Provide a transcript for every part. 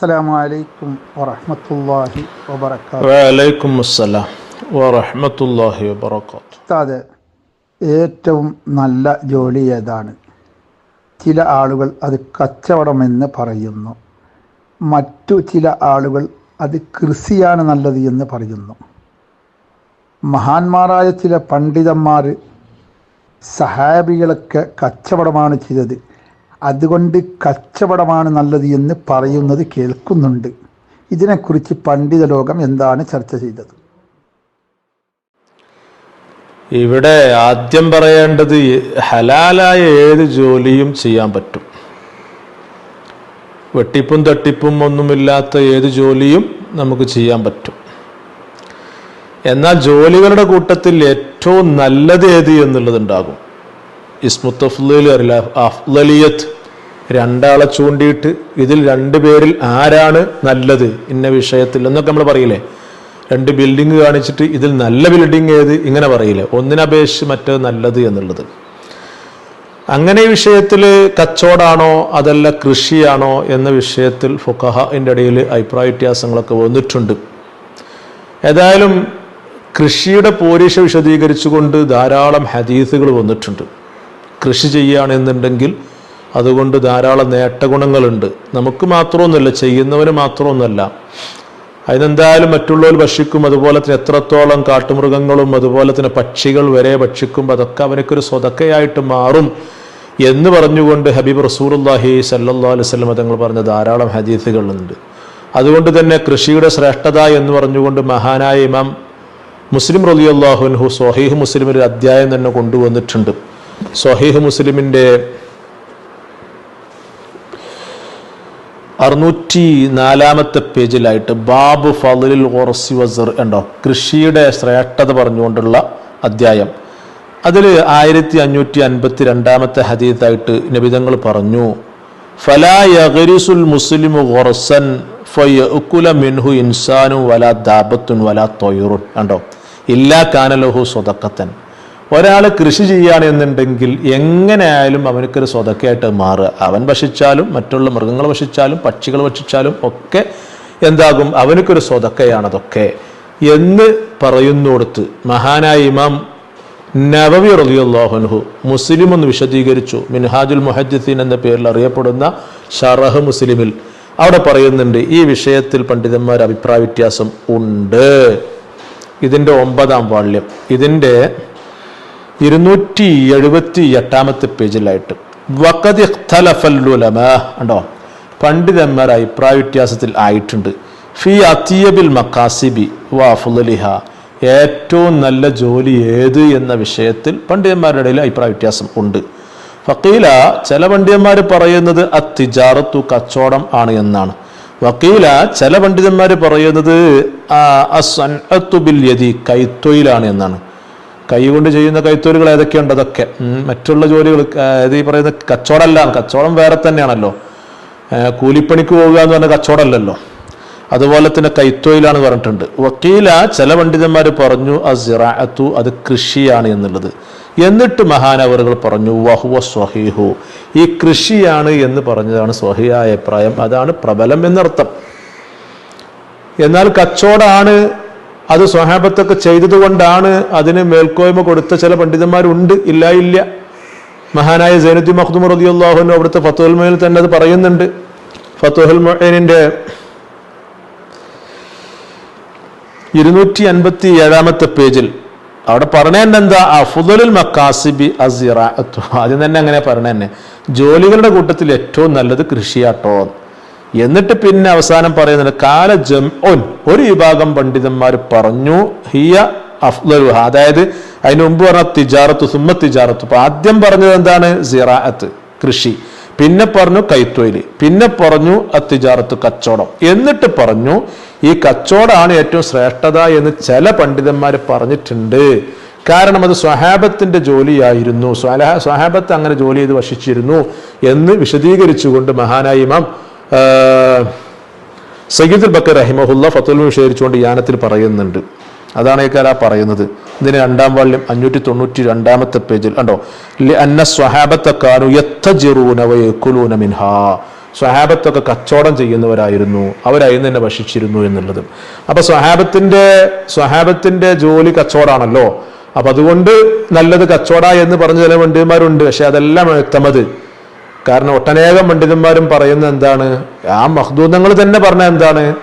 അസ്സലാമു അലൈക്കും വറഹ്മത്തുള്ളാഹി വബറകാതുഹു. വഅലൈക്കും അസ്സലാം വറഹ്മത്തുള്ളാഹി ഉസ്താദ് ഏറ്റവും നല്ല ജോലി ഏതാണ്? ചില ആളുകൾ അത് കച്ചവടമെന്ന് പറയുന്നു. മറ്റു ചില ആളുകൾ അത് കൃഷിയാണ് നല്ലത് എന്ന് പറയുന്നു. മഹാന്മാരായ ചില പണ്ഡിതന്മാർ സഹാബികളൊക്കെ കച്ചവടമാണ് ചെയ്തത്. അതുകൊണ്ട് കച്ചവടമാണ് നല്ലത് എന്ന് പറയുന്നത് കേൾക്കുന്നുണ്ട്. ഇതിനെക്കുറിച്ച് പണ്ഡിത ലോകം എന്താണ് ചർച്ച ചെയ്തത്? ഇവിടെ ആദ്യം പറയേണ്ടത് ഹലാലായ ഏത് ജോലിയും ചെയ്യാൻ പറ്റും. വെട്ടിപ്പും തട്ടിപ്പും ഒന്നുമില്ലാത്ത ഏത് ജോലിയും നമുക്ക് ചെയ്യാൻ പറ്റും. എന്നാൽ ജോലികളുടെ കൂട്ടത്തിൽ ഏറ്റവും നല്ലത് ഏത് എന്നുള്ളതുണ്ടാകും. ഇസ്മുത്തഫ്ലീൽ അറിയില്ല. അഫ്ലലിയത്ത് രണ്ടാളെ ചൂണ്ടിയിട്ട് ഇതിൽ രണ്ട് പേരിൽ ആരാണ് നല്ലത്? ഇന്ന വിഷയത്തിൽ എന്നൊക്കെ നമ്മൾ പറയില്ലേ? രണ്ട് ബിൽഡിംഗ് കാണിച്ചിട്ട് ഇതിൽ നല്ല ബിൽഡിംഗ് ഏത്? ഇങ്ങനെ പറയില്ലേ? ഒന്നിനപേക്ഷിച്ച് മറ്റേത് നല്ലത് എന്നുള്ളത്. അങ്ങനെ വിഷയത്തിൽ കച്ചവടാണോ? അതല്ല കൃഷിയാണോ? എന്ന വിഷയത്തിൽ ഫുഖഹന്റെ ഇടയിൽ അഭിപ്രായ വ്യത്യാസങ്ങളൊക്കെ വന്നിട്ടുണ്ട്. ഏതായാലും കൃഷിയുടെ പോരീഷ വിശദീകരിച്ചുകൊണ്ട് ധാരാളം ഹദീസുകൾ വന്നിട്ടുണ്ട്. കൃഷി ചെയ്യുകയാണെന്നുണ്ടെങ്കിൽ അതുകൊണ്ട് ധാരാളം നേട്ടഗുണങ്ങളുണ്ട്. നമുക്ക് മാത്രമൊന്നുമല്ല ചെയ്യുന്നവന് മാത്രമൊന്നുമല്ല. അതിനെന്തായാലും മറ്റുള്ളവർ ഭക്ഷിക്കും അതുപോലെ തന്നെ എത്രത്തോളം കാട്ടുമൃഗങ്ങളും അതുപോലെ തന്നെ പക്ഷികൾ വരെ ഭക്ഷിക്കും അതൊക്കെ അവനക്കൊരു സ്വതക്കയായിട്ട് മാറും എന്ന് പറഞ്ഞുകൊണ്ട് ഹബീബ് റസൂർല്ലാഹി സല്ലാ അലൈഹി സ്വലം തങ്ങൾ പറഞ്ഞ ധാരാളം ഹദീസുകളുണ്ട്. അതുകൊണ്ട് തന്നെ കൃഷിയുടെ ശ്രേഷ്ഠത എന്ന് പറഞ്ഞുകൊണ്ട് മഹാനായ ഇമാം മുസ്ലിം റലിയല്ലാഹുൻഹു സൊഹീഹ് മുസ്ലിം ഒരു അധ്യായം തന്നെ കൊണ്ടുവന്നിട്ടുണ്ട്. സൊഹീഹ് മുസ്ലിമിന്റെ അറുന്നൂറ്റി നാലാമത്തെ പേജിലായിട്ട് ബാബു ഫലിൽ ഓർസി വസർ ഉണ്ടോ? കൃഷിയുടെ ശ്രേഷ്ഠത പറഞ്ഞുകൊണ്ടുള്ള അധ്യായം. അതിൽ ആയിരത്തി അഞ്ഞൂറ്റി അൻപത്തി രണ്ടാമത്തെ ഹദീത്തായിട്ട് നബിതങ്ങൾ പറഞ്ഞു ഫലാ മുസ്ലിം ഓറസൻ ഖുർസൻ ഫയഉകുല മിൻഹു ഇൻസാനു വലാ ദാബത്തുൻ വലാ തൊയറുൻ കണ്ടോ ഇല്ലാ കാനലഹു സ്വതക്കത്തൻ ഒരാൾ കൃഷി ചെയ്യുകയാണെന്നുണ്ടെങ്കിൽ എങ്ങനെയായാലും അവനക്കൊരു സ്വതക്കയായിട്ട് മാറുക. അവൻ ഭക്ഷിച്ചാലും മറ്റുള്ള മൃഗങ്ങൾ ഭക്ഷിച്ചാലും പക്ഷികൾ ഭക്ഷിച്ചാലും ഒക്കെ എന്താകും? അവനക്കൊരു സ്വതക്കയാണതൊക്കെ. എന്ന് പറയുന്നിടത്ത് മഹാനായ ഇമാം നവവി റലിയുല്ലാഹുൻഹു മുസ്ലിം എന്ന് വിശദീകരിച്ചു. മിൻഹാജുൽ മുഹദ്ദീൻ എന്ന പേരിൽ അറിയപ്പെടുന്ന ഷറഹ് മുസ്ലിമിൽ. അവിടെ പറയുന്നുണ്ട് ഈ വിഷയത്തിൽ പണ്ഡിതന്മാർ അഭിപ്രായ വ്യത്യാസം ഉണ്ട്. ഇതിന്റെ ഒമ്പതാം വാള്യം. ഇതിന്റെ ഇരുന്നൂറ്റി എഴുപത്തി എട്ടാമത്തെ പേജിലായിട്ട് വക്കത് ഉണ്ടോ പണ്ഡിതന്മാർ അഭിപ്രായ വ്യത്യാസത്തിൽ ആയിട്ടുണ്ട്. ഫി അത്തിയബിൽ മക്കാസിബി വാഫുലിഹ ഏറ്റവും നല്ല ജോലി ഏത് എന്ന വിഷയത്തിൽ പണ്ഡിതന്മാരുടെ ഇടയിൽ അഭിപ്രായ വ്യത്യാസം ഉണ്ട്. ഫക്കീല ചില പണ്ഡിതന്മാർ പറയുന്നത് അത്തിജാറത്തു കച്ചവടം ആണ് എന്നാണ്. വക്കീല ചില പണ്ഡിതന്മാർ പറയുന്നത് ബിൽ യതി കൈത്തൊയിലാണ് എന്നാണ്. കൈ കൊണ്ട് ചെയ്യുന്ന കൈത്തൊഴിലുകൾ ഏതൊക്കെയുണ്ട്? അതൊക്കെ. മറ്റുള്ള ജോലികൾ അതായത് ഈ പറയുന്ന കച്ചവടമല്ല. കച്ചവടം വേറെ തന്നെയാണല്ലോ. കൂലിപ്പണിക്ക് പോവുക എന്ന് പറഞ്ഞ കച്ചവടമല്ലല്ലോ. അതുപോലെ തന്നെ കൈത്തൊഴിലാണ് പറഞ്ഞിട്ടുണ്ട്. വക്കീല ചില പണ്ഡിതന്മാർ പറഞ്ഞു അസിറാഅത്തു അത് കൃഷിയാണ് എന്നുള്ളത്. എന്നിട്ട് മഹാനവറുകൾ പറഞ്ഞു വഹുവ സ്വഹീഹു. ഈ കൃഷിയാണ് എന്ന് പറഞ്ഞതാണ് സ്വഹിയായ അഭിപ്രായം. അതാണ് പ്രബലം എന്നർത്ഥം. എന്നാൽ കച്ചവടമാണ് അത് സ്വഹാബത്തൊക്കെ ചെയ്തതുകൊണ്ടാണ് അതിന് മേൽക്കോയ്മ കൊടുത്ത ചില പണ്ഡിതന്മാരുണ്ട്. ഇല്ല ഇല്ല. മഹാനായ സൈനുദ്ദീൻ മഖ്ദൂം റളിയല്ലാഹുവിന് അവിടുത്തെ ഫത്തുൽ തന്നെ അത് പറയുന്നുണ്ട്. ഫത്തുഹുൽ മൊയിനിന്റെ ഇരുന്നൂറ്റി അൻപത്തി ഏഴാമത്തെ പേജിൽ അവിടെ പറഞ്ഞതിന്റെ എന്താ? അഫുദലുൽ മക്കാസിബി അസിറ ആദ്യം തന്നെ അങ്ങനെ പറഞ്ഞ തന്നെ ജോലികളുടെ കൂട്ടത്തിൽ ഏറ്റവും നല്ലത് കൃഷിയാട്ടോ. എന്നിട്ട് പിന്നെ അവസാനം പറയുന്നത് കാല ജം ഒൻ ഒരു വിഭാഗം പണ്ഡിതന്മാർ പറഞ്ഞു ഹിയ അഫ്ലുഹ അതായത് അതിന് മുമ്പ് പറഞ്ഞ തിജാറത്ത് സുമ്മ തിജാറത്ത്. അപ്പൊ ആദ്യം പറഞ്ഞത് എന്താണ്? സിറാഅത്ത് കൃഷി. പിന്നെ പറഞ്ഞു കൈത്തൊഴിൽ. പിന്നെ പറഞ്ഞു അത്തിജാറത്ത് കച്ചവടം. എന്നിട്ട് പറഞ്ഞു ഈ കച്ചവടമാണ് ഏറ്റവും ശ്രേഷ്ഠത എന്ന് ചില പണ്ഡിതന്മാർ പറഞ്ഞിട്ടുണ്ട്. കാരണം അത് സ്വഹാബത്തിന്റെ ജോലിയായിരുന്നു. സ്വലഹ സ്വഹാബത്ത് അങ്ങനെ ജോലി ചെയ്ത് വശിച്ചിരുന്നു എന്ന് വിശദീകരിച്ചുകൊണ്ട് മഹാനായ ഇമാം സയ്യിദുൽ ബക്കർ റഹിമഹുല്ല ഫത്തുൽ വിശദീകരിച്ചുകൊണ്ട് യാനത്തിൽ പറയുന്നുണ്ട്. അതാണ് ഈ കല പറയുന്നത്. ഇതിന് രണ്ടാം വാള്യം അഞ്ഞൂറ്റി തൊണ്ണൂറ്റി രണ്ടാമത്തെ പേജിൽ കണ്ടോ? അന്ന സ്വഹാബത്തെ സ്വഹാബത്തൊക്കെ കച്ചവടം ചെയ്യുന്നവരായിരുന്നു. അവരായിരുന്നു തന്നെ ഭക്ഷിച്ചിരുന്നു എന്നുള്ളത്. അപ്പൊ സ്വഹാബത്തിന്റെ സ്വഹാബത്തിന്റെ ജോലി കച്ചവടമാണല്ലോ. അപ്പൊ അതുകൊണ്ട് നല്ലത് കച്ചവട എന്ന് പറഞ്ഞ ചില വണ്ടിമാരുണ്ട്. പക്ഷെ അതെല്ലാം എത്തമത് കാരണം ഒട്ടനേകം പണ്ഡിതന്മാരും പറയുന്ന എന്താണ് ആ മഹ്ദൂദങ്ങൾ തന്നെ പറഞ്ഞ എന്താണ്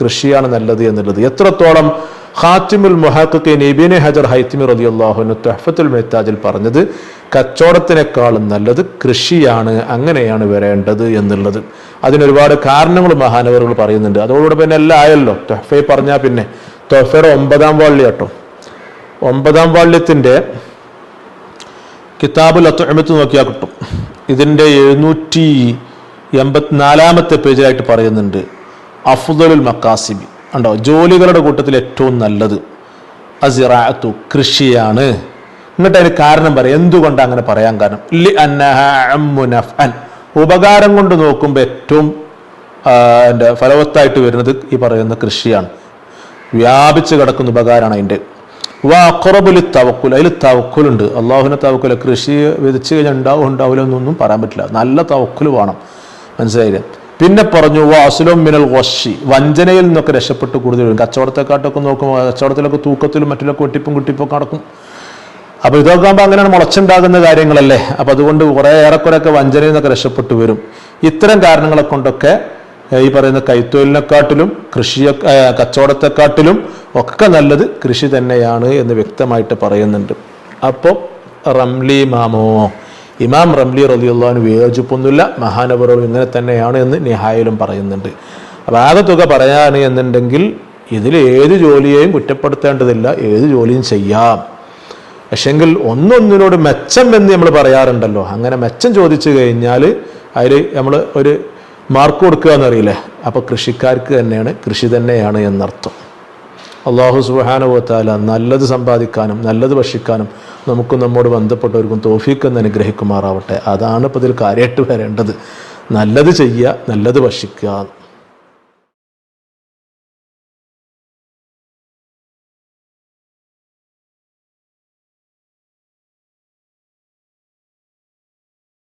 കൃഷിയാണ് നല്ലത് എന്നുള്ളത്. എത്രത്തോളം ഹാത്തിമുൽ മുഹാഖിൻ നബീനെ ഹജർ ഹൈത്തിമി റതി അള്ളാഹുനു തഹഫത്തുൽ മെഹ്താജിൽ പറഞ്ഞത് കച്ചവടത്തിനേക്കാളും നല്ലത് കൃഷിയാണ് അങ്ങനെയാണ് വരേണ്ടത് എന്നുള്ളത്. അതിനൊരുപാട് കാരണങ്ങൾ മഹാനവറുകൾ പറയുന്നുണ്ട്. അതോടുകൂടെ പിന്നെ എല്ലാം ആയല്ലോ. തൊഹഫയെ പറഞ്ഞാൽ പിന്നെ. തൊഹഫയുടെ ഒമ്പതാം വാള്ളി കേട്ടോ ഒമ്പതാം വാള്യത്തിന്റെ കിതാബുൽ അത്തുഅമത്ത് നോക്കിയാൽ കിട്ടും. ഇതിന്റെ എഴുന്നൂറ്റി എൺപത്തിനാലാമത്തെ പേജിലായിട്ട് പറയുന്നുണ്ട് അഫ്ദലുൽ മക്കാസിബി. ഉണ്ടോ ജോലികളുടെ കൂട്ടത്തിൽ ഏറ്റവും നല്ലത് അസിറാത്തു കൃഷിയാണ്. എന്നിട്ട് അതിന് കാരണം പറയാം. എന്തുകൊണ്ട് അങ്ങനെ പറയാൻ കാരണം? ലി. ഉപകാരം കൊണ്ട് നോക്കുമ്പോൾ ഏറ്റവും എന്റെ ഫലവത്തായിട്ട് വരുന്നത് ഈ പറയുന്ന കൃഷിയാണ്. വ്യാപിച്ച് കിടക്കുന്ന ഉപകാരമാണ് അതിന്റെ വാക്കുറബുലി തവക്കുൽ അതിൽ തവക്കുലുണ്ട്. അള്ളാഹുവിനെ തവക്കുല കൃഷി വിതച്ച് കഴിഞ്ഞാൽ ഉണ്ടാവും ഉണ്ടാവില്ല എന്നൊന്നും പറയാൻ പറ്റില്ല. നല്ല തവക്കുൽ വേണം. മനസ്സിലായില്ലേ? പിന്നെ പറഞ്ഞു വാസുലും മിനൽ വഷി വഞ്ചനയിൽ നിന്നൊക്കെ രക്ഷപ്പെട്ട് കൂടുതൽ വരും. കച്ചവടത്തെക്കാട്ടൊക്കെ നോക്കുമ്പോൾ കച്ചവടത്തിലൊക്കെ തൂക്കത്തിലും മറ്റിലൊക്കെ കൊട്ടിപ്പും കുട്ടിപ്പൊക്കെ നടക്കും. അപ്പൊ ഇതൊക്കെ ആകുമ്പോൾ അങ്ങനെയാണ് മുളച്ചുണ്ടാകുന്ന കാര്യങ്ങളല്ലേ? അപ്പൊ അതുകൊണ്ട് കുറെ ഏറെക്കുറെയൊക്കെ വഞ്ചനയിൽ നിന്നൊക്കെ രക്ഷപ്പെട്ടു വരും. ഇത്തരം കാരണങ്ങളെ കൊണ്ടൊക്കെ ഈ പറയുന്ന കൈത്തൊഴിലിനെക്കാട്ടിലും കൃഷിയെ കച്ചവടത്തെക്കാട്ടിലും ഒക്കെ നല്ലത് കൃഷി തന്നെയാണ് എന്ന് വ്യക്തമായിട്ട് പറയുന്നുണ്ട്. അപ്പോൾ റംലി മാമോ? ഇമാം റംലി റലിയുള്ളവന് വിയോജിപ്പൊന്നുമില്ല. മഹാനവറുകൾ ഇങ്ങനെ തന്നെയാണ് എന്ന് നിഹായിലും പറയുന്നുണ്ട്. അപ്പോൾ ആകെ തുക പറയാൻ എന്നുണ്ടെങ്കിൽ ഇതിൽ ഏത് ജോലിയെയും കുറ്റപ്പെടുത്തേണ്ടതില്ല. ഏത് ജോലിയും ചെയ്യാം. പക്ഷെങ്കിൽ ഒന്നൊന്നിനോട് മെച്ചം എന്ന് നമ്മൾ പറയാറുണ്ടല്ലോ. അങ്ങനെ മെച്ചം ചോദിച്ചു കഴിഞ്ഞാൽ അതിൽ നമ്മൾ ഒരു മാർക്ക് കൊടുക്കുക എന്നറിയില്ലേ അപ്പോൾ കൃഷിക്കാർക്ക് തന്നെയാണ് കൃഷി തന്നെയാണ് എന്നർത്ഥം. അള്ളാഹു സുബാനുഭവത്താല നല്ലത് സമ്പാദിക്കാനും നല്ലത് ഭക്ഷിക്കാനും നമുക്കും നമ്മോട് ബന്ധപ്പെട്ടവർക്കും തോഫീക്ക് എന്ന് അനുഗ്രഹിക്കുമാറാവട്ടെ. അതാണ് ഇപ്പോൾ ഇതിൽ കാര്യമായിട്ട് വരേണ്ടത്. നല്ലത് ചെയ്യുക നല്ലത് ഭക്ഷിക്കുക.